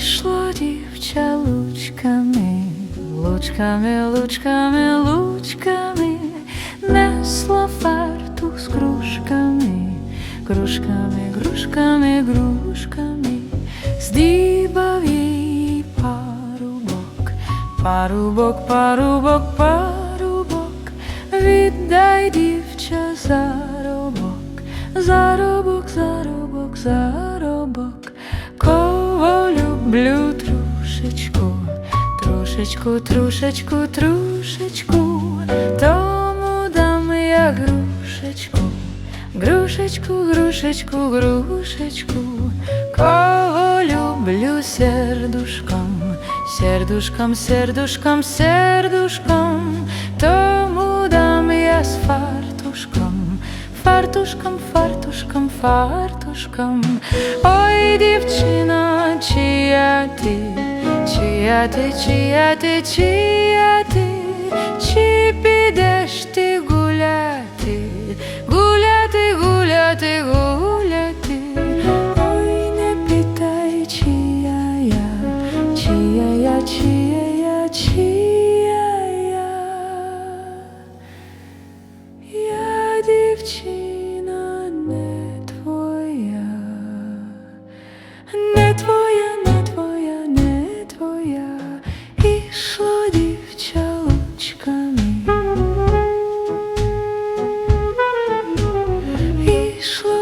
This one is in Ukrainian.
Ішло дівча лучками, лучками, лучками, лучками, несло фартух з кружками, кружками, кружками, кружками, здібав її парубок, парубок, парубок, парубок, віддай дівча заробок, заробок, заробок, заробок, люблю трошечку, трошечку, трошечку, трошечку, тому дам я грушечку, грушечку, грушечку, грушечку, кого люблю сердушком, сердушком, сердушком, сердушком, тому дам я з фартушком, фартушком, фартушком, фартушком. Ой, дівчина, чия ти, чия ти, чия ти, чия ти, чи підеш ти гуляти, гуляти, гуляти, гуляти, ой не питай, чия я, чия я, чия я, чия я, я дівчина. 你说。